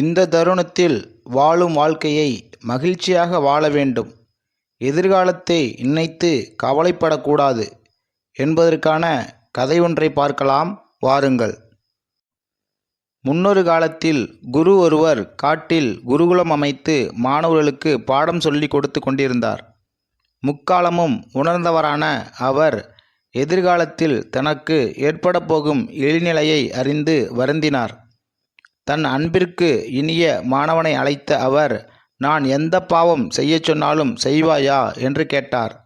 இந்த தருணத்தில் வாழும் வாழ்க்கையை மகிழ்ச்சியாக வாழ வேண்டும். எதிர்காலத்தை நினைத்து கவலைப்படக்கூடாது என்பதற்கான கதை ஒன்றை பார்க்கலாம். வாருங்கள். முன்னொரு காலத்தில் குரு ஒருவர் காட்டில் குருகுலம் அமைத்து மாணவர்களுக்கு பாடம் சொல்லி கொடுத்து கொண்டிருந்தார். முக்காலமும் உணர்ந்தவரான அவர் எதிர்காலத்தில் தனக்கு ஏற்பட போகும் இழிநிலையை அறிந்து வருந்தினார். தன் அன்பிற்கு இனிய மாணவனை அழைத்த அவர் நான் எந்த பாவம் செய்யச் சொன்னாலும் செய்வாயா? என்று கேட்டார்.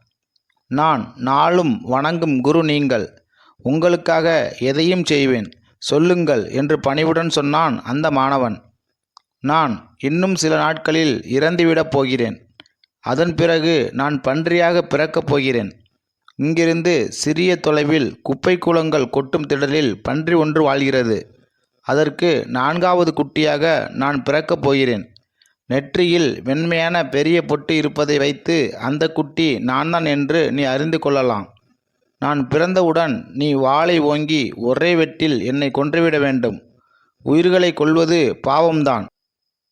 நான் நாளும் வணங்கும் குரு நீங்கள். உங்களுக்காக எதையும் செய்வேன். சொல்லுங்கள் என்று பணிவுடன் சொன்னான் அந்த மாணவன். நான் இன்னும் சில நாட்களில் இறந்துவிடப் போகிறேன். அதன் பிறகு நான் பன்றியாக பிறக்கப் போகிறேன். இங்கிருந்து சிறிய தொலைவில் குப்பை கூலங்கள் கொட்டும் திடலில் பன்றி ஒன்று வாழ்கிறது. அதற்கு நான்காவது குட்டியாக நான் பிறக்கப் போகிறேன். நெற்றியில் வெண்மையான பெரிய பொட்டு இருப்பதை வைத்து அந்த குட்டி நான் தான் என்று நீ அறிந்து கொள்ளலாம். நான் பிறந்தவுடன் நீ வாளை ஓங்கி ஒரே வெட்டில் என்னை கொன்றுவிட வேண்டும். உயிர்களை கொல்வது பாவம்தான்.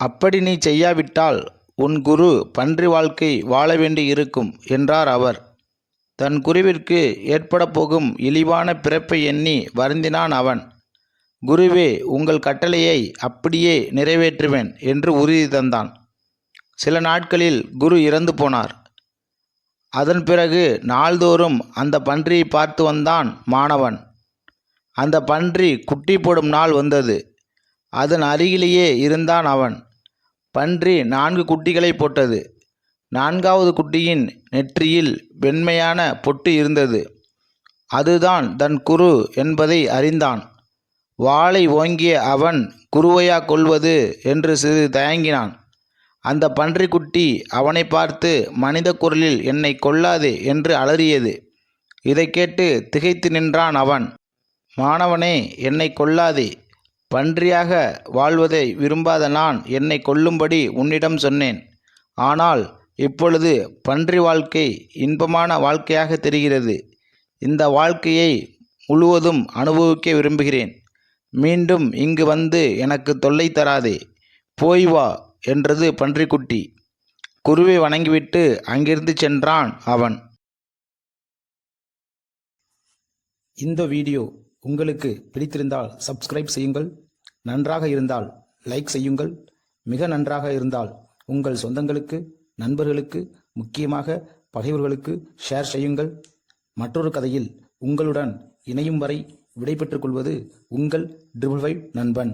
அப்படி நீ செய்யாவிட்டால் உன் குரு பன்றி வாழ்க்கை வாழ வேண்டி இருக்கும் என்றார் அவர். தன் குருவிற்கு ஏற்பட போகும் இழிவான பிறப்பை எண்ணி வருந்தினான் அவன். குருவே உங்கள் கட்டளையை அப்படியே நிறைவேற்றுவேன் என்று உறுதி தந்தான். சில நாட்களில் குரு இறந்து போனார். அதன் பிறகு நாள்தோறும் அந்த பன்றியை பார்த்து வந்தான் மாணவன். அந்த பன்றி குட்டி போடும் நாள் வந்தது. அதன் அருகிலேயே இருந்தான் அவன். பன்றி நான்கு குட்டிகளை போட்டது. நான்காவது குட்டியின் நெற்றியில் வெண்மையான பொட்டு இருந்தது. அதுதான் தன் குரு என்பதை அறிந்தான். வாளை ஓங்கிய அவன் குருவையா கொள்வது என்று சிறிது தயங்கினான். அந்த பன்றிக்குட்டி அவனை பார்த்து மனித குரலில் என்னை கொல்லாதே என்று அலறியது. இதை கேட்டு திகைத்து நின்றான் அவன். மாணவனே என்னை கொல்லாதே பன்றியாக வாழ்வதை விரும்பாத நான் என்னை கொல்லும்படி உன்னிடம் சொன்னேன். ஆனால் இப்பொழுது பன்றி வாழ்க்கை இன்பமான வாழ்க்கையாக தெரிகிறது. இந்த வாழ்க்கையை முழுவதும் அனுபவிக்க விரும்புகிறேன். மீண்டும் இங்கு வந்து எனக்கு தொல்லை தராதே போய் வா என்றது பன்றிக்குட்டி. குருவை வணங்கிவிட்டு அங்கிருந்து சென்றான் அவன். இந்த வீடியோ உங்களுக்கு பிடித்திருந்தால் சப்ஸ்கிரைப் செய்யுங்கள். நன்றாக இருந்தால் லைக் செய்யுங்கள். மிக நன்றாக இருந்தால் உங்கள் சொந்தங்களுக்கு நண்பர்களுக்கு முக்கியமாக பகைவர்களுக்கு ஷேர் செய்யுங்கள். மற்றொரு கதையில் உங்களுடன் இணையும் வரை விடைபெற்றுக் கொள்வது உங்கள் ட்ரிபிள் ஃபைவ் நண்பன்.